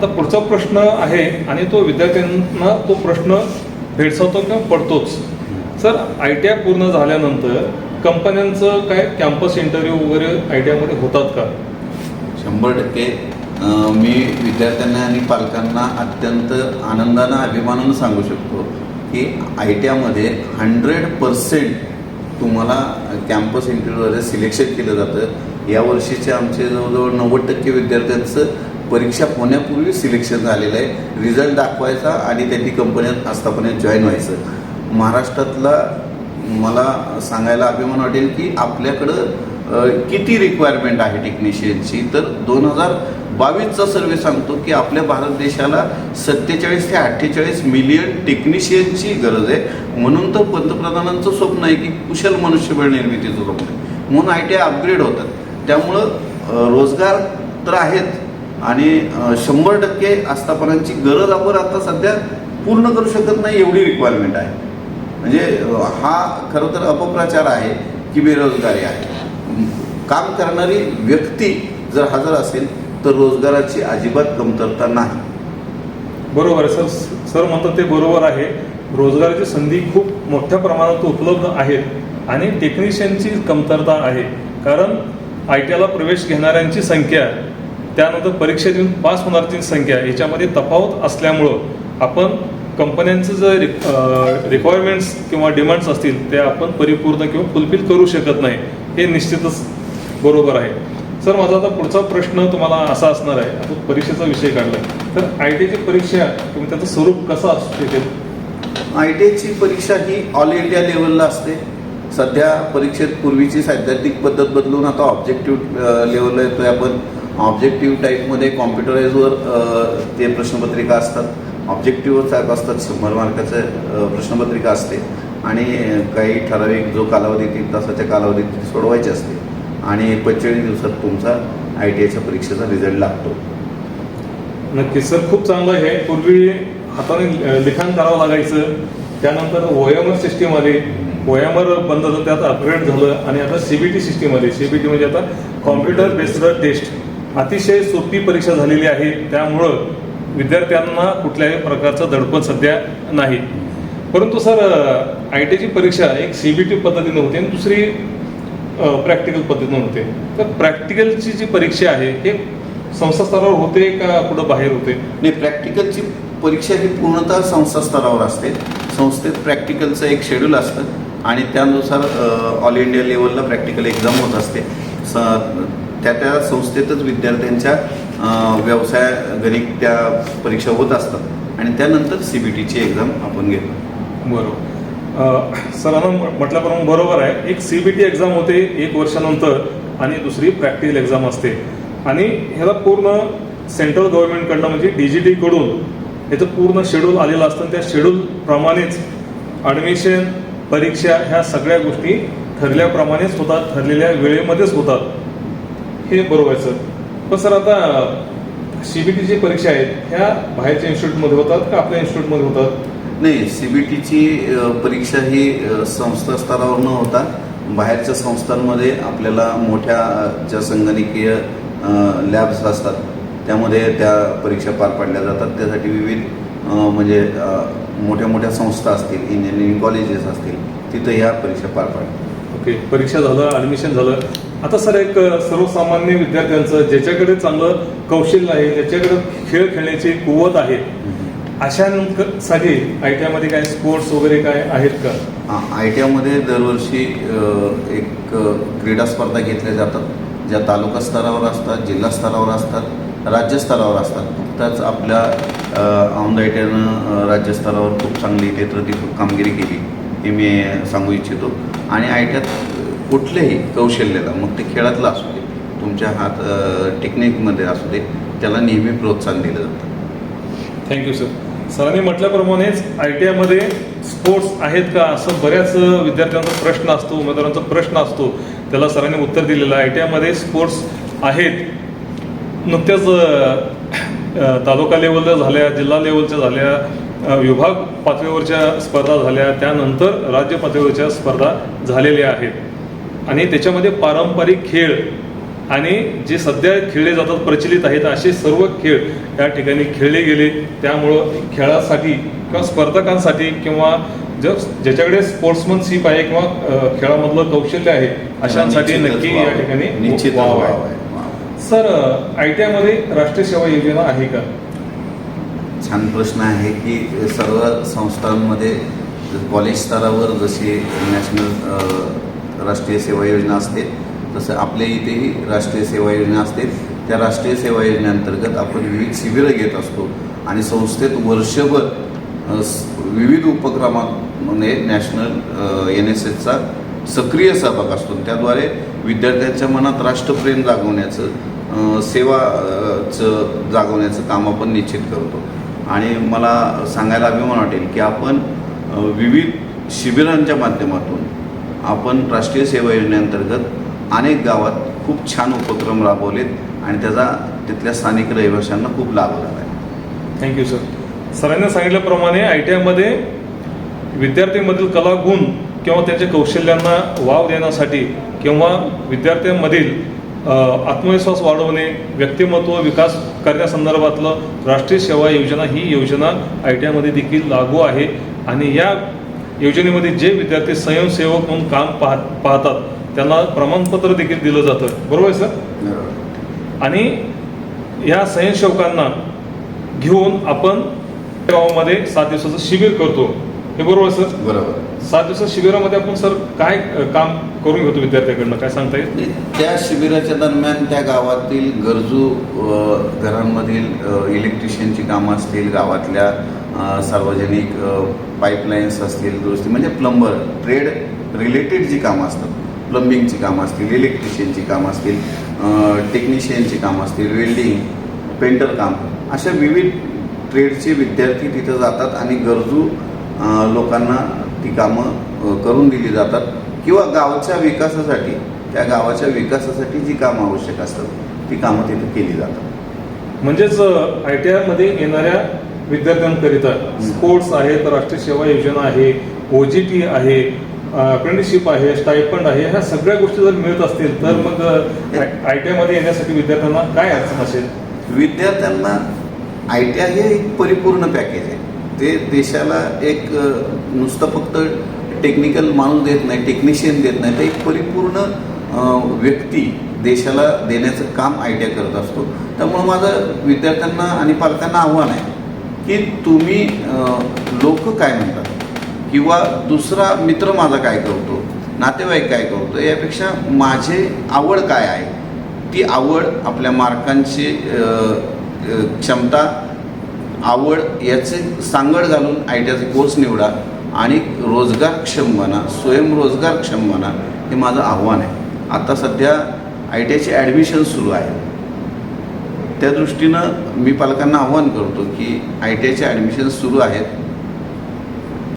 आता पुढचा प्रश्न आहे आणि तो विद्यार्थ्यांना तो प्रश्न भेडसावतो किंवा पडतोच. सर आय टी आय पूर्ण झाल्यानंतर कंपन्यांचं काय कॅम्पस इंटरव्ह्यू वगैरे आय टी आयमध्ये होतात का? शंभर टक्के. मी विद्यार्थ्यांना आणि पालकांना अत्यंत आनंदानं अभिमानानं सांगू शकतो की आय टी आयमध्ये हंड्रेड पर्सेंट तुम्हाला कॅम्पस इंटरव्ह्यूद्वारे सिलेक्शन केलं जातं. या वर्षीचे आमचे जवळजवळ नव्वद टक्के विद्यार्थ्यांचं परीक्षा होण्यापूर्वी सिलेक्शन झालेलं आहे. रिझल्ट दाखवायचा आणि त्यांनी कंपन्यात आस्थापनेत जॉईन व्हायचं. महाराष्ट्रातला मला सांगायला अभिमान वाटेल की आपल्याकडं किती रिक्वायरमेंट आहे टेक्निशियनची तर दोन हजार बावीसचा सर्वे सांगतो की आपल्या भारत देशाला सत्तेचाळीस ते अठ्ठेचाळीस मिलियन टेक्निशियनची गरज आहे. म्हणून तर पंतप्रधानांचं स्वप्न आहे की कुशल मनुष्यबळ निर्मितीचं स्वप्न आहे. म्हणून आय टी आय अपग्रेड होतात. त्यामुळं रोजगार तर आहेत आणि शंभर टक्के आस्थापनांची गरज आपण आता सध्या पूर्ण करू शकत नाही एवढी रिक्वायरमेंट आहे. म्हणजे हा खरं तर अपप्रचार आहे की बेरोजगारी आहे. काम करणारी व्यक्ती जर हजर असेल तर रोजगाराची अजिबात कमतरता नाही. बरोबर आहे सर. सर म्हणतात ते बरोबर आहे. रोजगाराची संधी खूप मोठ्या प्रमाणात उपलब्ध आहेत आणि टेक्निशियनची कमतरता आहे. कारण आय टी आयला प्रवेश घेणाऱ्यांची संख्या त्यानंतर परीक्षा देऊन पास होणाऱ्यांची संख्या याच्यामध्ये तफावत असल्यामुळं आपण कंपन्यांचं जे रिक्वायरमेंट्स किंवा डिमांड्स असतील ते आपण परिपूर्ण किंवा फुलफिल करू शकत नाही हे निश्चितच बरोबर आहे. सर माझा आता पुढचा प्रश्न तुम्हाला असा असणार आहे आपण परीक्षेचा विषय काढला तर आय टीची परीक्षा किंवा त्याचं स्वरूप कसं असू शकेल? आय टी आयची परीक्षा ही ऑल इंडिया लेवलला असते. सध्या परीक्षेत पूर्वीची सैद्धांतिक पद्धत बदलून आता ऑब्जेक्टिव्ह लेवलला येतोय आपण. ऑब्जेक्टिव्ह टाईपमध्ये कॉम्प्युटराईजवर ते प्रश्नपत्रिका असतात. ऑब्जेक्टिव्ह टाईप असतात शंभर मार्काचं प्रश्नपत्रिका असते. आणि काही ठराविक जो कालावधी तीन तासाच्या कालावधीत सोडवायची असते. आणि पंचेचाळीस दिवसात तुमचा आय टी आयच्या परीक्षेचा रिझल्ट लागतो. नक्कीच. सर खूप चांगलं आहे. पूर्वी हाताने लिखाण करावं लागायचं. त्यानंतर ओएमआर सिस्टीम आली ओएमआर बंद झालं त्यात अपग्रेड झालं. आणि आता सीबीटी सिस्टीम आली सीबीटी म्हणजे आता कॉम्प्युटर बेस्ड टेस्ट अतिशय सोपी परीक्षा झालेली आहे. त्यामुळं विद्यार्थ्यांना कुठल्याही प्रकारचं दडपण सध्या नाही. परंतु सर आय टीची परीक्षा एक सी बी टी पद्धतीनं होते आणि दुसरी प्रॅक्टिकल पद्धतीनं होते. तर प्रॅक्टिकलची जी परीक्षा आहे हे संस्था स्तरावर होते का कुठं बाहेर होते? नाही प्रॅक्टिकलची परीक्षा ही पूर्णतः संस्था स्तरावर असते. संस्थेत प्रॅक्टिकलचं एक शेड्यूल असतं आणि त्यानुसार ऑल इंडिया लेवलला प्रॅक्टिकल एक्झाम होत असते. स त्या त्या संस्थेतच विद्यार्थ्यांच्या व्यवसाय गणित त्या परीक्षा होत असतात. आणि त्यानंतर सी बी टीची एक्झाम आपण घेतो. बरोबर. सर म्हटल्याप्रमाणे बरोबर आहे. एक सी बी टी एक्झाम होते एक वर्षानंतर आणि दुसरी प्रॅक्टिकल एक्झाम असते. आणि ह्याला पूर्ण सेंट्रल गव्हर्नमेंटकडनं म्हणजे डीजीटी कडून याचं पूर्ण शेड्यूल आलेलं असतं. आणि त्या शेड्यूलप्रमाणेच ॲडमिशन परीक्षा ह्या सगळ्या गोष्टी ठरल्याप्रमाणेच होतात ठरलेल्या वेळेमध्येच होतात. हे बरोबर आहे सर. पण सर आता सीबीटीची परीक्षा आहेत ह्या बाहेरच्या इन्स्टिट्यूटमध्ये होतात का आपल्या इन्स्टिट्यूटमध्ये होतात? नाही सी बी टीची परीक्षा ही संस्था स्तरावर न होता बाहेरच्या संस्थांमध्ये आपल्याला मोठ्या ज्या संगणकीय लॅब्स असतात त्यामध्ये त्या परीक्षा पार पाडल्या जातात. त्यासाठी विविध म्हणजे मोठ्या मोठ्या संस्था असतील इंजिनिअरिंग कॉलेजेस असतील तिथं ह्या परीक्षा पार पाडतात. ओके. परीक्षा झालं ॲडमिशन झालं. आता सर एक सर्वसामान्य विद्यार्थ्यांचं ज्याच्याकडे चांगलं कौशल्य आहे ज्याच्याकडे खेळ खेळण्याची कुवत आहे अशांसाठी आय टी आयमध्ये काय स्पोर्ट्स वगैरे काय आहेत का? आय टी आयमध्ये दरवर्षी एक क्रीडा स्पर्धा घेतल्या जातात ज्या तालुका स्तरावर असतात जिल्हा स्तरावर असतात राज्य स्तरावर असतात. नुकताच आपल्या औंध आय टी आयनं राज्यस्तरावर खूप चांगली नेतृत्व कामगिरी केली हे मी सांगू इच्छितो. आणि आय टी आयत कुठल्याही कौशल्याला मग ते खेळातलं असू दे तुमच्या हात टेक्निकमध्ये असू दे त्याला नेहमी प्रोत्साहन दिलं जातं. थँक्यू सर सरांनी म्हटल्याप्रमाणेच आय टी आयमध्ये स्पोर्ट्स आहेत का असं बऱ्याच विद्यार्थ्यांचा प्रश्न असतो उमेदवारांचा प्रश्न असतो. त्याला सरांनी उत्तर दिलेलं आय टी आयमध्ये स्पोर्ट्स आहेत. नुकत्याच तालुका लेवलच्या झाल्या जिल्हा लेवलच्या झाल्या विभाग पातळीवरच्या स्पर्धा झाल्या त्यानंतर राज्य पातळीवरच्या स्पर्धा झालेल्या आहेत आणि त्याच्यामध्ये पारंपरिक खेळ आणि जे सध्या खेळले जातात प्रचलित आहेत असे सर्व खेळ या ठिकाणी खेळले गेले त्यामुळं खेळासाठी किंवा स्पर्धकांसाठी किंवा जर ज्याच्याकडे स्पोर्ट्समनशिप आहे किंवा खेळामधलं कौशल्य आहे अशांसाठी नक्की या. ठिकाणी वाव वाव आहे. सर आय टी आयमध्ये राष्ट्रीय सेवा योजना आहे का छान प्रश्न आहे की सर्व संस्थांमध्ये कॉलेज स्तरावर जशी नॅशनल राष्ट्रीय सेवा योजना असते तसं आपल्या इथेही राष्ट्रीय सेवा योजना असते. त्या राष्ट्रीय सेवा योजनेअंतर्गत आपण विविध शिबिरं घेत असतो आणि संस्थेत वर्षभर विविध उपक्रमामध्ये नॅशनल एन एस एसचा सक्रिय सहभाग असतो. त्याद्वारे विद्यार्थ्यांच्या मनात राष्ट्रप्रेम जागवण्याचं सेवाचं सेवा चं जागवण्याचं काम आपण निश्चित करतो. आणि मला सांगायला अभिमान वाटेल की आपण विविध शिबिरांच्या माध्यमातून आपण राष्ट्रीय सेवा योजनेअंतर्गत अनेक गावात खूप छान उपक्रम राबवलेत आणि त्याचा तिथल्या स्थानिक रहिवाशांना खूप लाभ झाला आहे. थँक्यू सर सरांनी सांगितल्याप्रमाणे आय टी आयमध्ये विद्यार्थ्यांमधील कला गुण किंवा त्यांच्या कौशल्यांना वाव देण्यासाठी किंवा विद्यार्थ्यांमधील आत्मविश्वास वाढवणे व्यक्तिमत्व विकास करण्यासंदर्भातलं राष्ट्रीय सेवा योजना ही योजना आय टी आयमध्ये देखील लागू आहे. आणि या योजनेमध्ये जे विद्यार्थी स्वयंसेवक म्हणून काम पाहत पाहतात त्यांना प्रमाणपत्र देखील दिलं जातं. बरोबर आहे सर? आणि या स्वयंसेवकांना घेऊन आपण गावामध्ये सात दिवसाचं शिबिर करतो. हे बरोबर सर? बरोबर. सात दिवसाच्या शिबिरामध्ये आपण सर काय अ, काम करून घेतो विद्यार्थ्याकडनं? काय सांगता येईल? त्या शिबिराच्या दरम्यान त्या गावातील गरजू अ, घरांमधील अ, इलेक्ट्रिशियनची कामं असतील गावातल्या अ, सार्वजनिक पाईपलाईन्स असतील दुरुस्ती म्हणजे प्लंबर ट्रेड रिलेटेड जी कामं असतात प्लंबिंगची कामं असतील इलेक्ट्रिशियनची कामं असतील टेक्निशियनची कामं असतील वेल्डिंग पेंटर काम अशा विविध ट्रेडचे विद्यार्थी तिथं जातात आणि गरजू लोकांना ती कामं करून दिली जातात किंवा गावाच्या विकासासाठी त्या गावाच्या विकासासाठी जी कामं आवश्यक असतात ती कामं तिथे केली जातात. म्हणजेच आय टी आयमध्ये येणाऱ्या विद्यार्थ्यांकरिता स्पोर्ट्स आहेत राष्ट्रीय सेवा योजना आहे ओ जी टी आहे अप्रेंटिसशिप आहे स्टायफंड आहे ह्या सगळ्या गोष्टी जर मिळत असतील तर मग आय टी आयमध्ये येण्यासाठी विद्यार्थ्यांना काय अडचण असेल? विद्यार्थ्यांना आय टी आय हे एक परिपूर्ण पॅकेज आहे. ते देशाला एक नुसतं फक्त टेक्निकल माणूस देत नाही टेक्निशियन देत नाही तर एक परिपूर्ण व्यक्ती देशाला देण्याचं काम आय टी आय करत असतो. त्यामुळं माझं विद्यार्थ्यांना आणि पालकांना आव्हान आहे की तुम्ही लोक काय म्हणतात? किंवा दुसरा मित्र माझा काय करतो? नातेवाईक काय करतो? यापेक्षा माझे आवड काय आहे? ती आवड आपल्या मार्कांची क्षमता आवड याचे सांगड घालून आय टी आयचे कोर्स निवडा आणि रोजगारक्षम बना स्वयंरोजगारक्षम बना हे माझं आव्हान आहे. आता सध्या आय टी आयचे ॲडमिशन सुरू आहे. त्या दृष्टीनं मी पालकांना आव्हान करतो की आय टी आयचे ॲडमिशन सुरू आहेत.